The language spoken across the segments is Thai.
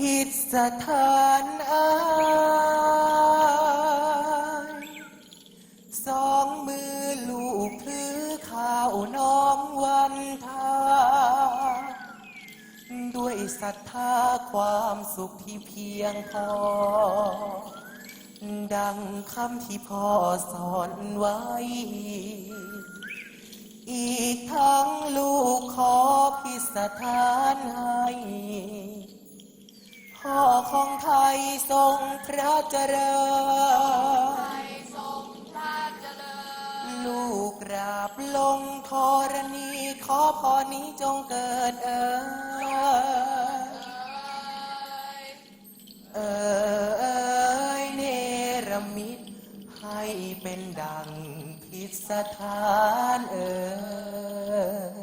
ทิศสถานอายสองมือลูกถือข้าวน้องวันทา ด้วยศรัทธาความสุขที่เพียงพอ ดังคำที่พ่อสอนไว้ อีกทั้งลูกขอพิสถานให้ พ่อของไทยทรงพระเจริญลูกกราบลงธรณีขอพรนี้จงเกิดเอ่ยเอ่ยเนรมิตให้เป็นดังพิสถานเอ่ย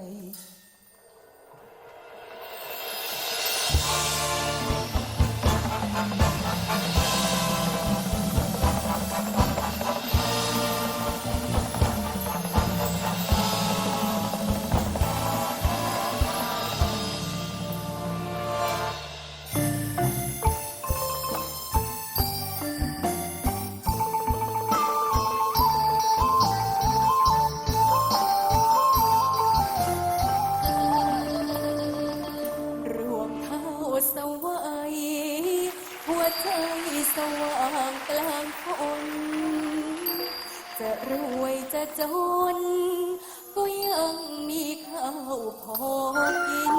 างกลางคนจะรวยจะจน ก็ยังมีข้าวพอกิน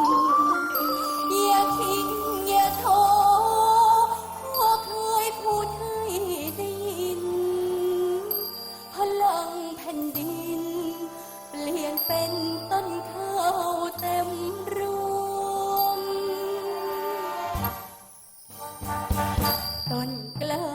อย่าทิ้งอย่าท้อพ่อเคยพูดให้ได้ยิน พลังแผ่นดิน เปลี่ยนเป็นต้นข้าวเต็มรวงต้นกล้า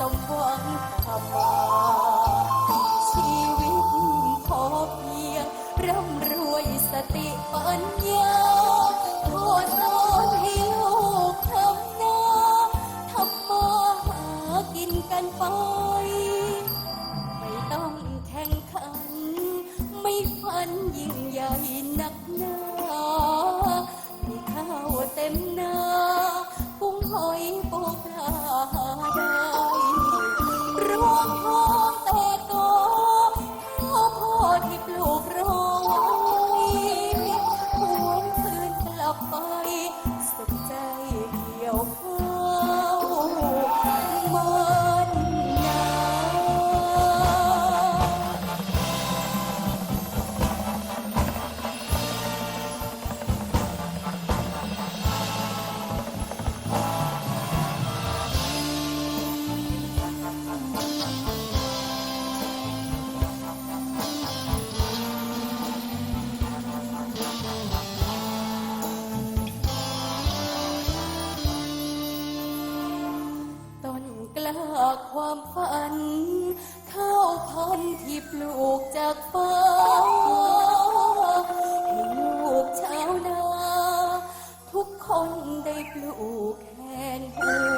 สมหวังตามมาชีวิตพอเพียงร่ำรวยสติปัญญา จากความฝัน ข้าวพันธุ์ที่ปลูกจากฟ้าให้ลูกชาวนา ทุกคนได้ปลูกแทนเธอ